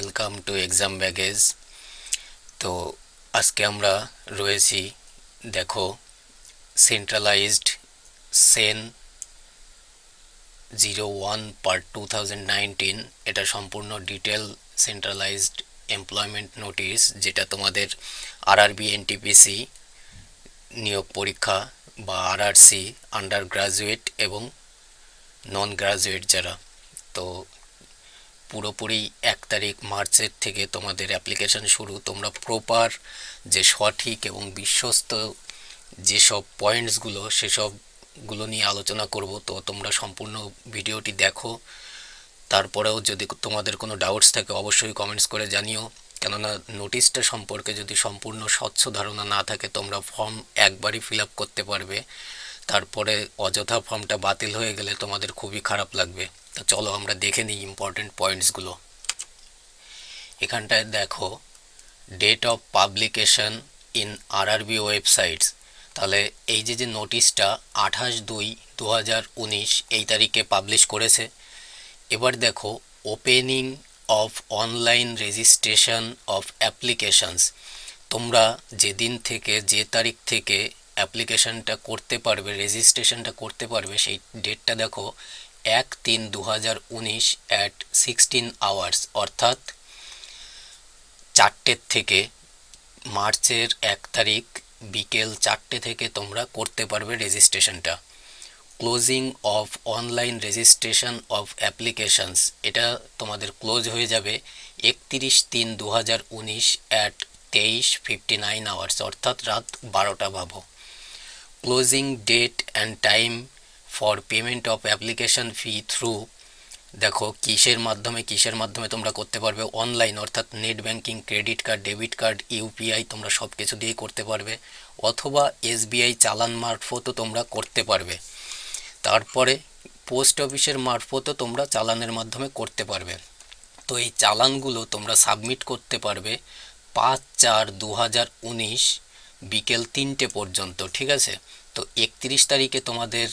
Welcome to exam baggage তো আজকে আমরা রয়েছি, দেখো centralised CEN zero one part two thousand এটা সম্পূর্ণ ডিটেল সেন্ট্রালাইজড এমপ্লয়মেন্ট নোটিশ যেটা তোমাদের আরআরবি এনটিপিসি নিয়োগ পরীক্ষা বা আরআরসি আন্ডার গ্রাজুয়েট এবং নন গ্রাজুয়েট যারা। তো পুরোপুরি এক তারিখ মার্চের থেকে তোমাদের অ্যাপ্লিকেশন শুরু। তোমরা প্রপার যে সঠিক এবং বিশ্বস্ত যেসব পয়েন্টসগুলো সেসবগুলো নিয়ে আলোচনা করব, তো তোমরা সম্পূর্ণ ভিডিওটি দেখো। তারপরেও যদি তোমাদের কোনো ডাউটস থাকে, অবশ্যই কমেন্টস করে জানিও। কেননা নোটিশটা সম্পর্কে যদি সম্পূর্ণ স্বচ্ছ ধারণা না থাকে, তোমরা ফর্ম একবারই ফিল করতে পারবে। তারপরে অযথা ফর্মটা বাতিল হয়ে গেলে তোমাদের খুবই খারাপ লাগবে। তো চলো আমরা দেখে নিই ইম্পর্টেন্ট পয়েন্টসগুলো এখানটায় দেখো date of publication in RRB websites তাহলে এই যে যে নোটিশটা আঠাশ দুই দু এই তারিখে পাবলিশ করেছে। এবার দেখো opening of online registration of applications তোমরা যেদিন থেকে, যে তারিখ থেকে অ্যাপ্লিকেশানটা করতে পারবে রেজিস্ট্রেশনটা করতে পারবে, সেই ডেটটা দেখো এক তিন দু হাজার উনিশ অ্যাট সিক্সটিন আওয়ার্স অর্থাৎ চারটের থেকে মার্চের এক তারিখ বিকেল চারটে থেকে তোমরা করতে পারবে রেজিস্ট্রেশনটা closing of online registration of applications এটা তোমাদের ক্লোজ হয়ে যাবে একতিরিশ তিন দু হাজার উনিশ অ্যাট তেইশ ফিফটি নাইন আওয়ার্স অর্থাৎ রাত বারোটা ভাবো। Closing date and time for payment of application fee through দেখো, কিসের মাধ্যমে কিসের মাধ্যমে তোমরা করতে পারবে? অনলাইন অর্থাৎ net banking credit card debit card UPI তোমরা সব কিছু দিয়েই করতে পারবে। অথবা এসবিআই চালান মারফতও তোমরা করতে পারবে। তারপরে পোস্ট অফিসের মারফতও তোমরা চালানের মাধ্যমে করতে পারবে। তো এই চালানগুলো তোমরা সাবমিট করতে পারবে পাঁচ চার দু বিকেল তিনটে পর্যন্ত, ঠিক আছে? তো একত্রিশ তারিখে তোমাদের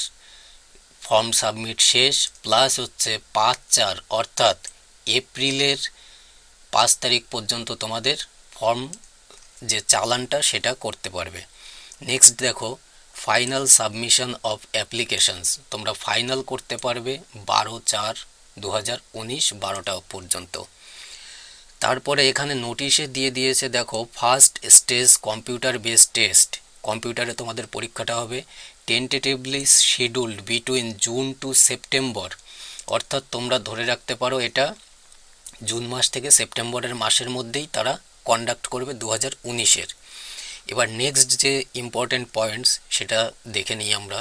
ফর্ম সাবমিট শেষ, প্লাস হচ্ছে পাঁচ চার, অর্থাৎ এপ্রিলের পাঁচ তারিখ পর্যন্ত তোমাদের ফর্ম যে চালানটা সেটা করতে পারবে। নেক্সট দেখো ফাইনাল সাবমিশন অফ অ্যাপ্লিকেশানস তোমরা ফাইনাল করতে পারবে বারো চার দু হাজার উনিশ বারোটা পর্যন্ত। তারপরে এখানে নোটিশে দিয়ে দিয়েছে, দেখো first stage computer based test কম্পিউটারে তোমাদের পরীক্ষাটা হবে tentatively scheduled between June to September অর্থাৎ তোমরা ধরে রাখতে পারো এটা জুন মাস থেকে সেপ্টেম্বরের মাসের মধ্যেই তারা কন্ডাক্ট করবে দু হাজার উনিশের। এবার নেক্সট যে ইম্পর্টেন্ট পয়েন্টস সেটা দেখে নিই আমরা।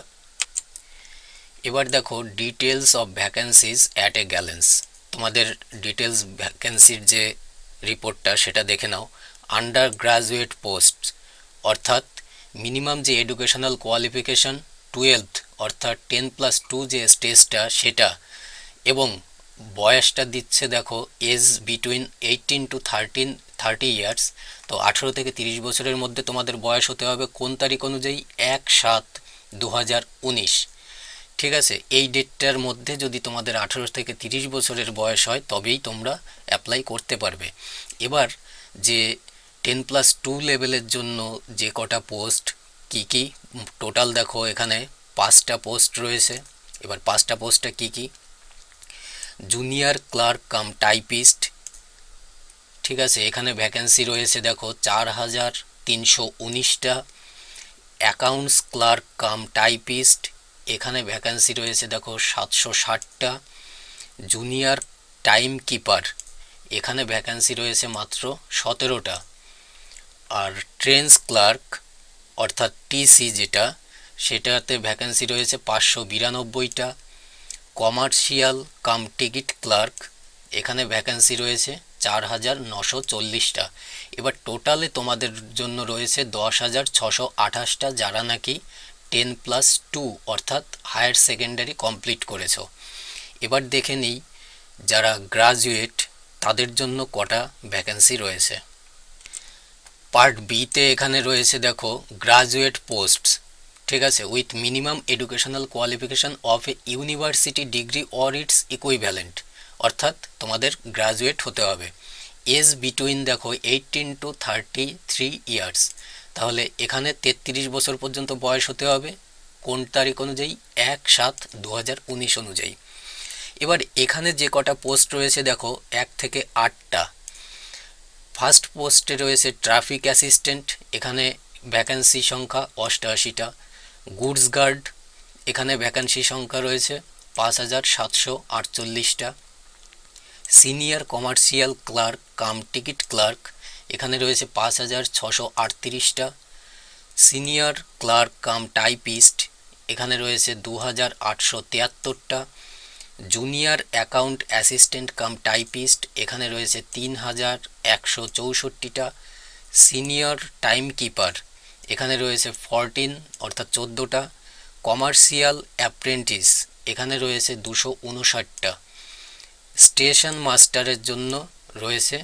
এবার দেখো details of vacancies at a glance তোমাদের ডিটেলস ভ্যাকেন্সির যে রিপোর্টটা সেটা দেখে নাও। আন্ডার গ্রাজুয়েট পোস্ট অর্থাৎ মিনিমাম যে এডুকেশনাল কোয়ালিফিকেশান টুয়েলথ অর্থাৎ টেন প্লাস টু যে স্টেজটা সেটা। এবং বয়সটা দিচ্ছে দেখো age between eighteen to thirteen thirty years তো আঠেরো থেকে তিরিশ বছরের মধ্যে তোমাদের বয়স হতে হবে কোন তারিখ অনুযায়ী? এক সাত দু ঠিক আছে? এই ডেটটার মধ্যে যদি তোমাদের আঠেরো থেকে তিরিশ বছরের বয়স হয়, তবেই তোমরা অ্যাপ্লাই করতে পারবে। এবার যে টেন প্লাস টু লেভেলের জন্য যে কটা পোস্ট কি কি টোটাল দেখো এখানে পাঁচটা পোস্ট রয়েছে। এবার পাঁচটা পোস্টটা কি কি? জুনিয়র ক্লার্ক কাম টাইপিস্ট ঠিক আছে? এখানে ভ্যাকেন্সি রয়েছে দেখো চার হাজার তিনশো উনিশটা। অ্যাকাউন্টস ক্লার্ক কাম টাইপিস্ট এখানে ভ্যাকেন্সি রয়েছে দেখো সাতশো ষাটটা। জুনিয়র টাইম কিপার এখানে ভ্যাকেন্সি রয়েছে মাত্র সতেরোটা। আর ট্রেন্স ক্লার্ক, অর্থাৎ টিসি যেটা, সেটাতে ভ্যাকেন্সি রয়েছে পাঁচশো বিরানব্বইটা। কমার্শিয়াল কাম টিকিট ক্লার্ক, এখানে ভ্যাকেন্সি রয়েছে চার হাজার নশো চল্লিশটা। এবার টোটালে তোমাদের জন্য রয়েছে দশ হাজার ছশো আঠাশটা, যারা নাকি টেন প্লাস টু, অর্থাৎ হায়ার সেকেন্ডারি কমপ্লিট করেছ। এবার দেখে নিই, যারা গ্রাজুয়েট, তাদের জন্য কটা ভ্যাকেন্সি রয়েছে। পার্ট বিতে এখানে রয়েছে, দেখো গ্রাজুয়েট পোস্টস ঠিক আছে? With minimum educational qualification of a university degree or its equivalent অর্থাৎ তোমাদের গ্রাজুয়েট হতে হবে। এজ বিটুইন দেখো eighteen to thirty three years তাহলে এখানে তেত্রিশ বছর পর্যন্ত বয়স হতে হবে, কোন তারিখ অনুযায়ী? এক সাত দু অনুযায়ী। এবার এখানে যে কটা পোস্ট রয়েছে, দেখো, এক থেকে আটটা ফার্স্ট পোস্টে রয়েছে ট্রাফিক অ্যাসিস্ট্যান্ট, এখানে ভ্যাকান্সি সংখ্যা অষ্টআশিটা গুডস গার্ড, এখানে ভ্যাকান্সি সংখ্যা রয়েছে পাঁচ হাজার সাতশো আটচল্লিশটা। Senior commercial clerk, cum ticket clerk, এখানে রয়েছে পাঁচ হাজার ছশো আটত্রিশটা। সিনিয়র ক্লার্ক, কাম টাইপিস্ট, এখানে রয়েছে দু হাজার আটশো তিয়াত্তরটা। Junior account assistant cum typist, এখানে রয়েছে তিন হাজার একশো চৌষট্টিটা। সিনিয়র টাইম কিপার এখানে রয়েছে ফরটিন, অর্থাৎ চোদ্দোটা। কমার্শিয়াল অ্যাপ্রেন্টিস, এখানে রয়েছে দুশো উনষাটটা। স্টেশন মাস্টারের জন্য রয়েছে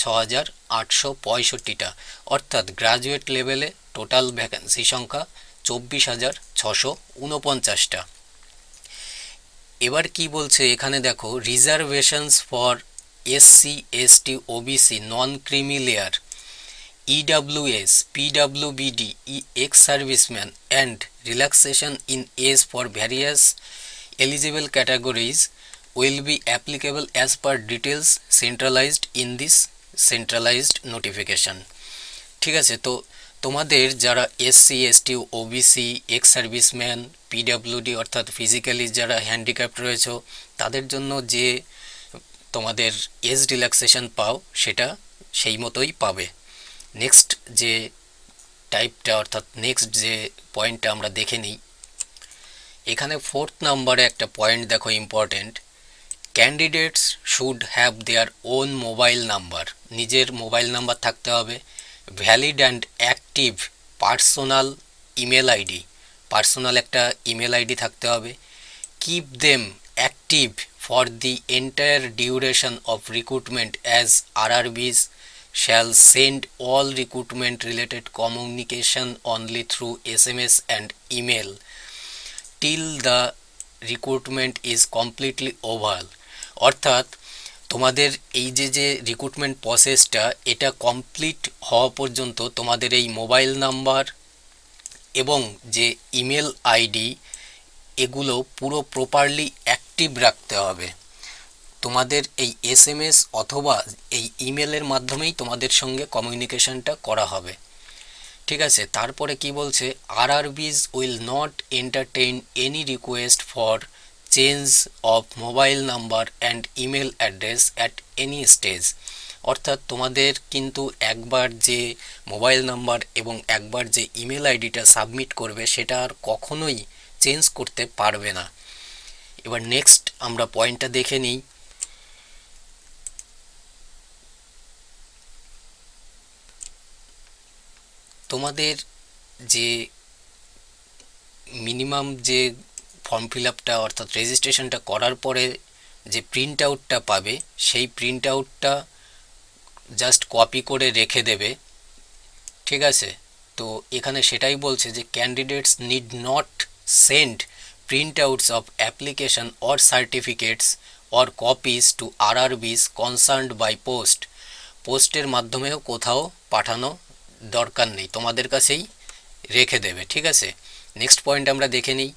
ছ হাজার আটশো পঁয়ষট্টিটা। অর্থাৎ গ্রাজুয়েট লেভেলে টোটাল ভ্যাকেন্সি সংখ্যা চব্বিশ হাজার ছশো উনপঞ্চাশটা। এবার কি বলছে? এখানে দেখো reservations for SC ST OBC non creamy layer EWS পিডাব্লিউবিডি e ex serviceman and relaxation in age for various eligible categories will be applicable as per details centralised in this centralised notification. ঠিক আছে, তো তোমাদের যারা SC ST OBC ex serviceman PWD অর্থাৎ physically যারা handicapped রয়েছে, তাদের জন্য যে তোমাদের এজ রিল্যাক্সেশন পাও, সেটা সেই মতোই পাবে। নেক্সট যে টাইপটা অর্থাৎ নেক্সট যে পয়েন্টটা আমরা দেখে নিই। এখানে ফোর্থ নাম্বারে একটা পয়েন্ট দেখো important candidates should have their own mobile number নিজের মোবাইল নাম্বার থাকতে হবে। Valid and active personal email ID personal একটা ইমেল আইডি থাকতে হবে। Keep them active for the entire duration of recruitment as R R Bs shall send all recruitment related communication only through S M S and email till the recruitment is completely over অর্থাৎ তোমাদের এই যে যে recruitment প্রসেসটা এটা complete হওয়া পর্যন্ত তোমাদের এই মোবাইল নাম্বার এবং যে ইমেল আইডি এগুলো পুরো প্রপারলি অ্যাক্টিভ রাখতে হবে। তোমাদের এই এস এম এস অথবা এই ইমেলের মাধ্যমেই তোমাদের সঙ্গে কমিউনিকেশনটা করা হবে। ঠিক আছে? তারপরে কি বলছে? R R Bs will not entertain any request for change of mobile number and email address at any stage অর্থাৎ তোমাদের কিন্তু একবার যে মোবাইল নাম্বার এবং একবার যে ইমেল আইডিটা সাবমিট করবে, সেটা আর কখনোই চেঞ্জ করতে পারবে না। এবার নেক্সট আমরা পয়েন্টটা দেখে নিই। তোমাদের যে মিনিমাম যে ফর্ম ফিল আপটা অর্থাৎ রেজিস্ট্রেশনটা করার পরে যে প্রিন্ট আউটটা পাবে, সেই প্রিন্ট আউটটা জাস্ট কপি করে রেখে দেবে। ঠিক আছে? তো এখানে সেটাই বলছে যে candidates need not send print outs of application or certificates or copies to R R Bs concerned by post পোস্টের মাধ্যমেও কোথাও পাঠানো দরকার নেই, তোমাদের কাছেই রেখে দেবে। ঠিক আছে? নেক্সট পয়েন্ট আমরা দেখে নিই।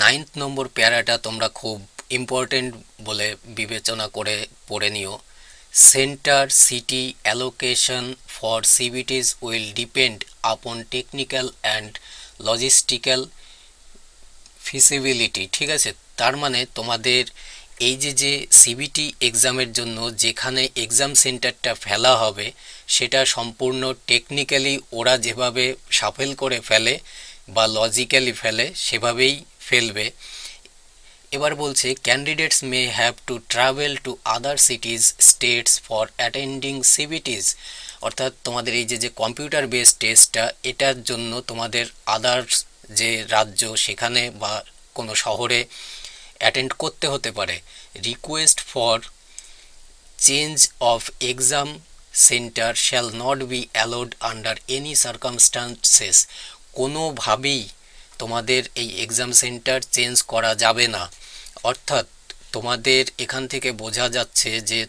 নাইন্থ নম্বর প্যারাটা তোমরা খুব ইম্পর্টেন্ট বলে বিবেচনা করে পড়ে নিও। Centre city allocation for CBTs will depend upon technical and logistical feasibility ঠিক আছে? তার মানে তোমাদের এই যে যে সিবিটি এক্সামের জন্য যেখানে এক্সাম সেন্টারটা ফেলা হবে, সেটা সম্পূর্ণ টেকনিক্যালি ওরা যেভাবে সাফেল করে ফেলে বা লজিক্যালি ফেলে, সেভাবেই ফেলবে। এবার বলছে candidates may have to travel to other cities states for attending CBTs অর্থাৎ তোমাদের এই যে যে কম্পিউটার বেস টেস্টটা এটার জন্য তোমাদের আদার্স যে রাজ্য, সেখানে বা কোনো শহরে অ্যাটেন্ড করতে হতে পারে। Request for change of exam centre shall not be allowed under any circumstances কোনোভাবেই তোমাদের এই এক্সাম সেন্টার চেঞ্জ করা যাবে না। অর্থাৎ তোমাদের এখান থেকে বোঝা যাচ্ছে যে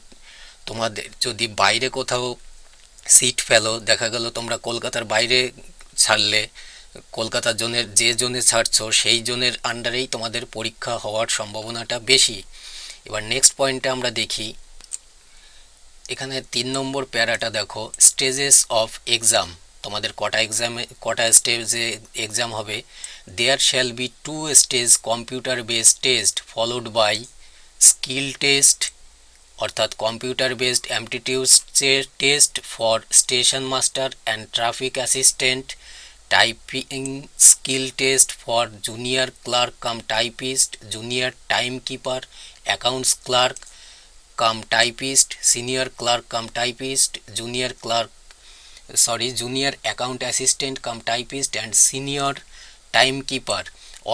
তোমাদের যদি বাইরে কোথাও সিট ফেলো, দেখা গেল তোমরা কলকাতার বাইরে ছাড়লে কলকাতার জোনের যে জোনে ছাড়ছো, সেই জোনের আন্ডারেই তোমাদের পরীক্ষা হওয়ার সম্ভাবনাটা বেশি। এবার নেক্সট পয়েন্টে আমরা দেখি, এখানে তিন নম্বর প্যারাটা দেখো স্টেজেস অফ এক্সাম তোমাদের কটা এক্সামে কটা স্টেজে এক্সাম হবে? There shall be two stage computer based test followed by skill test অর্থাৎ computer based aptitude test for station master and traffic assistant typing skill test for junior clerk cum typist junior time keeper accounts clerk cum typist senior clerk cum typist junior clerk sorry junior account assistant cum typist and senior time keeper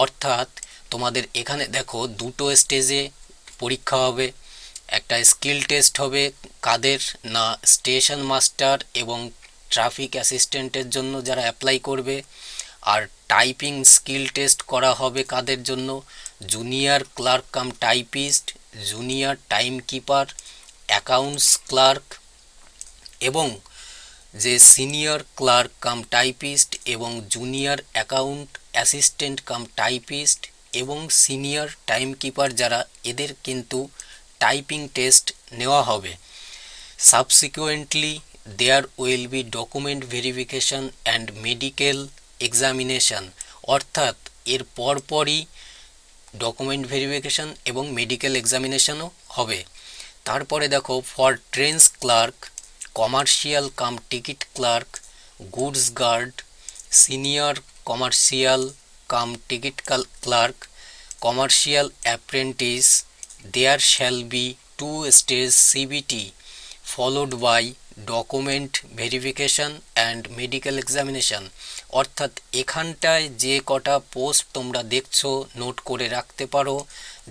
অর্থাৎ তোমাদের এখানে দেখো, দুটো স্টেজে পরীক্ষা হবে। একটা skill test হবে কাদের না স্টেশন মাস্টার এবং ট্রাফিক অ্যাসিস্ট্যান্টের জন্য যারা অ্যাপ্লাই করবে। আর টাইপিং স্কিল টেস্ট করা হবে কাদের জন্য? Junior clerk cum typist junior timekeeper accounts clerk এবং যে সিনিয়র ক্লার্ক কাম টাইপিস্ট এবং junior account assistant cum typist এবং সিনিয়র টাইম কিপার যারা, এদের কিন্তু টাইপিং টেস্ট নেওয়া হবে। Subsequently there will be document verification and medical examination অর্থাৎ, এর পরপরই ডকুমেন্ট ভেরিফিকেশন এবং মেডিকেল এক্সামিনেশনও হবে। তারপরে দেখো for trains clerk commercial cum ticket clerk goods guard senior commercial cum ticket clerk, commercial apprentice, there shall be two stage CBT, followed by document verification and medical examination. অর্থাৎ এখানটায় যে কটা post তোমরা দেখছ, নোট করে রাখতে পারো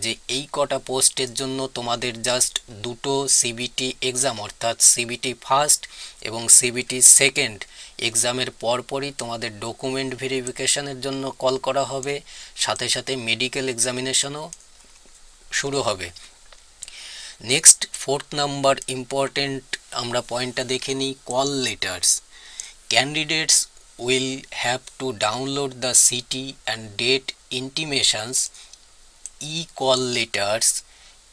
যে এই কটা পোস্টের জন্য তোমাদের জাস্ট দুটো সিবিটি এক্সাম, অর্থাৎ সিবিটি ফার্স্ট এবং সিবিটি সেকেন্ড। এক্সামের পরপরই তোমাদের ডকুমেন্ট ভেরিফিকেশনের জন্য কল করা হবে, সাথে সাথে মেডিকেল এক্সামিনেশনও শুরু হবে। নেক্সট ফোর্থ নাম্বার ইম্পর্টেন্ট আমরা পয়েন্টটা দেখে নিই call letters candidates will have to download the city and date intimations e call letters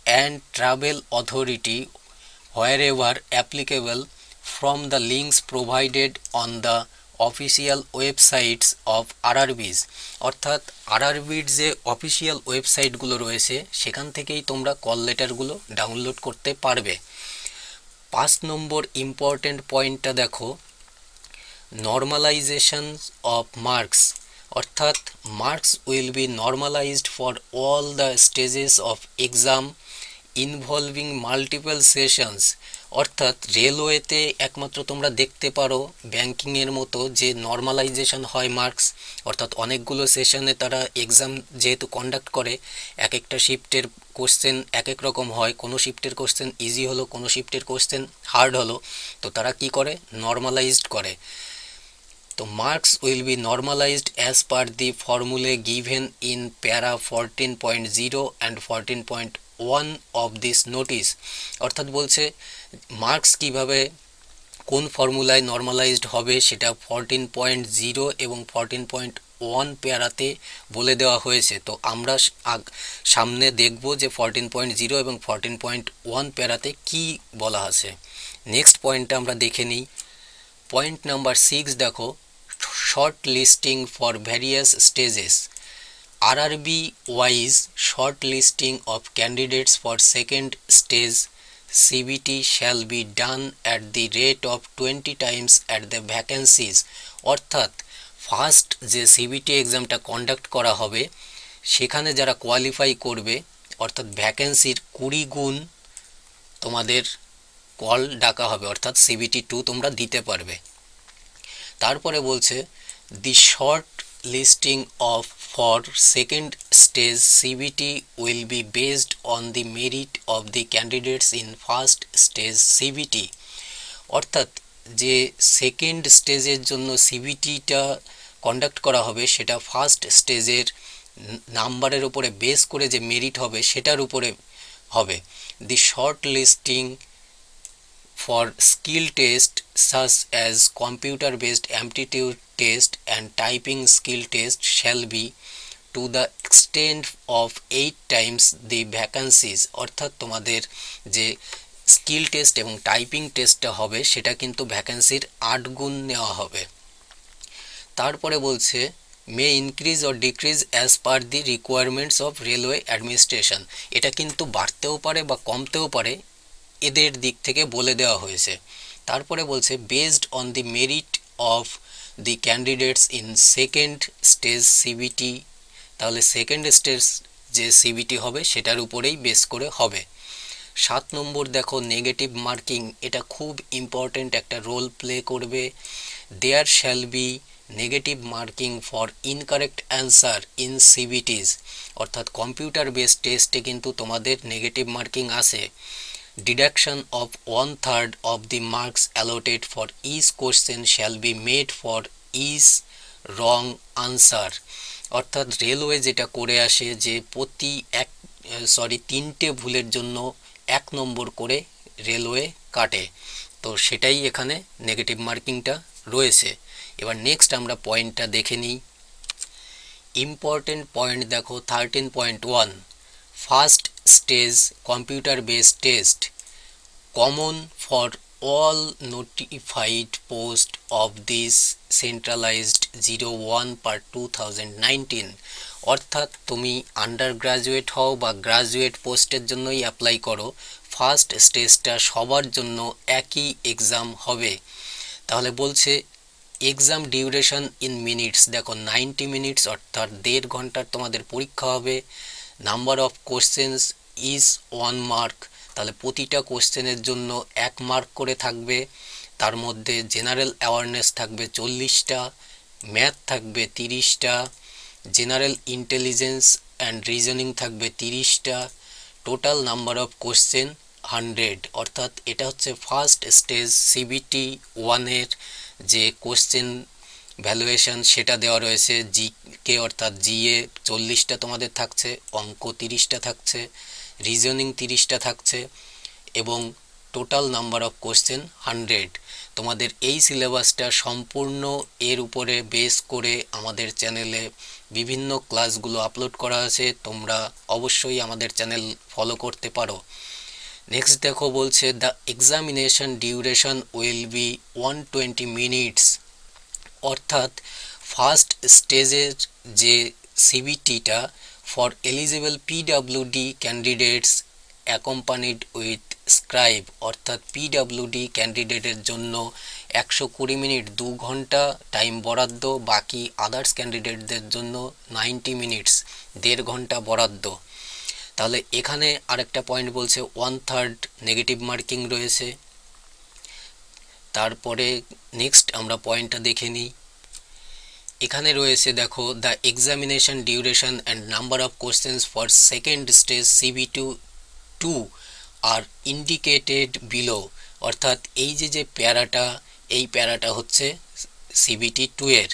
and travel authority wherever applicable from the links provided on the official websites of RRBs অর্থাৎ আরআরবির যে official ওয়েবসাইটগুলো রয়েছে, সেখান থেকেই তোমরা call লেটারগুলো download করতে পারবে। পাঁচ নম্বর ইম্পর্টেন্ট পয়েন্টটা দেখো। নর্মালাইজেশন অফ মার্কস অর্থাৎ marks will be normalized for all the stages of exam involving multiple sessions অর্থাৎ রেলওয়েতে একমাত্র তোমরা দেখতে পারো ব্যাংকিংয়ের মতো যে নর্মালাইজেশন হয় মার্কস অর্থাৎ অনেকগুলো সেশনে তারা এক্সাম যেহেতু কন্ডাক্ট করে এক একটা শিফটের কোশ্চেন এক এক রকম হয়, কোনো শিফটের কোশ্চেন ইজি হলো, কোনো শিফটের কোশ্চেন হার্ড হলো, তো তারা কি করে? নর্মালাইজড করে। তো marks will be normalized as per the formulae given in para fourteen point zero and fourteen point one of this notice অর্থাৎ বলছে মার্কস কীভাবে, কোন ফর্মুলায় নর্মালাইজড হবে সেটা ফরটিন পয়েন্ট জিরো এবং ফরটিন পয়েন্ট ওয়ান পেয়ারাতে বলে দেওয়া হয়েছে। তো আমরা সামনে দেখব যে ফরটিন পয়েন্ট জিরো এবং ফরটিন পয়েন্ট ওয়ান পেয়ারাতে কী বলা আছে। নেক্সট পয়েন্টটা আমরা দেখে নিই। পয়েন্ট নাম্বার সিক্স দেখো shortlisting for various stages RRB wise shortlisting of candidates for second stage CBT shall be done at the rate of 20 times at the vacancies অর্থাৎ ফার্স্ট যে সিবিটি এক্সামটা কন্ডাক্ট করা হবে সেখানে যারা কোয়ালিফাই করবে অর্থাৎ ভ্যাকেন্সির কুড়ি গুণ তোমাদের কল ডাকা হবে অর্থাৎ সিবিটি টু তোমরা দিতে পারবে তারপরে বলছে the short listing of for second stage CBT will be based on the merit of the candidates in first stage CBT অর্থাৎ যে সেকেন্ড স্টেজের জন্য সিবিটিটা কন্ডাক্ট করা হবে, সেটা ফার্স্ট স্টেজের নাম্বারের উপরে বেস করে যে মেরিট হবে, সেটার উপরে হবে। The shortlisting for skill test such as computer based aptitude test and typing skill test shall be to the extent of eight times the vacancies. অর্থাৎ তোমাদের যে স্কিল টেস্ট এবং টাইপিং টেস্টটা হবে, সেটা কিন্তু ভ্যাকেন্সির আট গুণ নেওয়া হবে। তারপরে বলছে may increase or decrease as per the requirements of railway administration এটা কিন্তু বাড়তেও পারে বা কমতেও পারে এদের দিক থেকে বলে দেওয়া হয়েছে। তারপরে বলছে based on the merit of the candidates in second stage CBT তাহলে সেকেন্ড স্টেজ যে সিবিটি হবে, সেটার উপরেই বেস করে হবে। সাত নম্বর দেখো নেগেটিভ মার্কিং এটা খুব ইম্পর্ট্যান্ট একটা রোল প্লে করবে। There shall be negative marking for incorrect answer in CBTs অর্থাৎ কম্পিউটার বেস টেস্টে কিন্তু তোমাদের নেগেটিভ মার্কিং আসে। Deduction of one third of the marks allotted for each question shall be made for each wrong answer অর্থাৎ railway যেটা করে আসে যে প্রতি এক সরি তিনটে ভুলের জন্য এক নম্বর করে রেলওয়ে কাটে। তো সেটাই এখানে নেগেটিভ মার্কিংটা রয়েছে। এবার নেক্সট আমরা পয়েন্টটা দেখে নিই। ইম্পর্টেন্ট পয়েন্ট দেখো thirteen point one first stage computer base test common for all notified post of this centralized 01 per 2019 অর্থাৎ তুমি আন্ডার গ্রাজুয়েট হও বা গ্রাজুয়েট পোস্টের জন্যই অ্যাপ্লাই করো ফার্স্ট স্টেজটা সবার জন্য একই এক্সাম হবে। তাহলে বলছে এক্সাম ডিউরেশন ইন মিনিটস দেখো নাইনটি মিনিটস অর্থাৎ দেড় ঘণ্টার তোমাদের পরীক্ষা হবে। Number of questions is one mark তাহলে প্রতিটা কোশ্চেনের জন্য এক মার্ক করে থাকবে। তার মধ্যে জেনারেল অ্যাওয়ারনেস থাকবে চল্লিশটা ম্যাথ থাকবে তিরিশটা জেনারেল ইন্টেলিজেন্স অ্যান্ড রিজনিং থাকবে তিরিশটা total number of question hundred অর্থাৎ এটা হচ্ছে ফার্স্ট স্টেজ সিবিটি ওয়ানের যে কোশ্চেন ভ্যালুয়েশন সেটা দেওয়া রয়েছে। জি কে অর্থাৎ জিএ চল্লিশটা তোমাদের থাকছে, অঙ্ক তিরিশটা থাকছে। রিজনিং তিরিশটা থাকছে এবং total number of question hundred তোমাদের এই সিলেবাসটা সম্পূর্ণ এর উপরে বেস করে আমাদের চ্যানেলে বিভিন্ন ক্লাসগুলো আপলোড করা আছে। তোমরা অবশ্যই আমাদের চ্যানেল ফলো করতে পারো। নেক্সট দেখো বলছে the examination duration will be one twenty minutes অর্থাৎ ফার্স্ট স্টেজের যে সিবিটিটা for eligible PWD candidates accompanied with scribe অর্থাৎ পিডাব্লিউডি ক্যান্ডিডেটের জন্য একশো কুড়ি মিনিট, দু ঘণ্টা টাইম বরাদ্দ, বাকি আদার্স ক্যান্ডিডেটদের জন্য নাইনটি মিনিটস দেড় ঘণ্টা বরাদ্দ। তাহলে এখানে আরেকটা পয়েন্ট বলছে ওয়ান থার্ড নেগেটিভ মার্কিং রয়েছে। তারপরে নেক্সট আমরা পয়েন্টটা দেখে নিই। এখানে রয়েছে, দেখো the examination duration and number of questions for second stage CB two two are indicated below অর্থাৎ এই যে যে প্যারাটা, এই প্যারাটা হচ্ছে সিবিটি টু এর।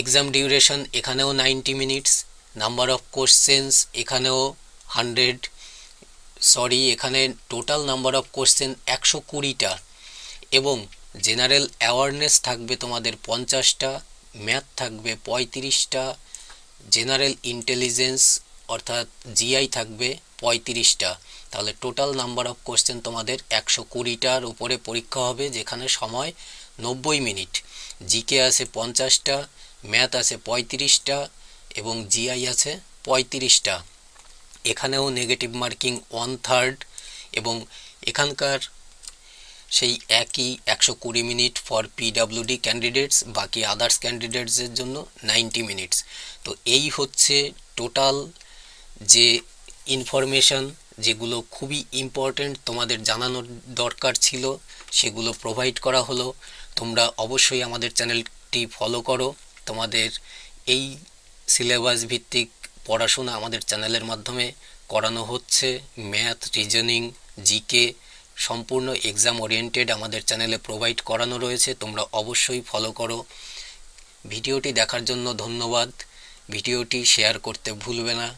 এক্সাম ডিউরেশন এখানেও ninety minutes number of questions এখানেও হান্ড্রেড সরি এখানে টোটাল নাম্বার অফ কোশ্চেন একশো কুড়িটা। এবং জেনারেল অ্যাওয়ারনেস থাকবে তোমাদের পঞ্চাশটা ম্যাথ থাকবে পঁয়ত্রিশটা, জেনারেল ইন্টেলিজেন্স অর্থাৎ জিআই থাকবে পঁয়ত্রিশটা। তাহলে টোটাল নাম্বার অফ কোশ্চেন তোমাদের একশো কুড়িটার উপরে পরীক্ষা হবে, যেখানে সময় নব্বই মিনিট। জিকে আছে পঞ্চাশটা, ম্যাথ আছে পঁয়ত্রিশটা এবং জিআই আছে পঁয়ত্রিশটা। এখানেও নেগেটিভ মার্কিং ওয়ান থার্ড এবং এখানকার সেই একই একশো কুড়ি মিনিট ফর পিডাব্লিউডি ক্যান্ডিডেটস বাকি আদার্স ক্যান্ডিডেটসের জন্য নাইনটি মিনিটস তো এই হচ্ছে টোটাল যে ইনফরমেশান যেগুলো খুবই ইম্পর্ট্যান্ট তোমাদের জানানোর দরকার ছিল, সেগুলো প্রোভাইড করা হলো। তোমরা অবশ্যই আমাদের চ্যানেলটি ফলো করো। তোমাদের এই সিলেবাস ভিত্তিক পড়াশোনা আমাদের চ্যানেলের মাধ্যমে করানো হচ্ছে। ম্যাথ রিজনিং জিকে সম্পূর্ণ এক্সাম ওরিয়েন্টেড আমাদের চ্যানেলে প্রোভাইড করানো রয়েছে, তোমরা অবশ্যই ফলো করো। ভিডিওটি দেখার জন্য ধন্যবাদ। ভিডিওটি শেয়ার করতে ভুলবে না।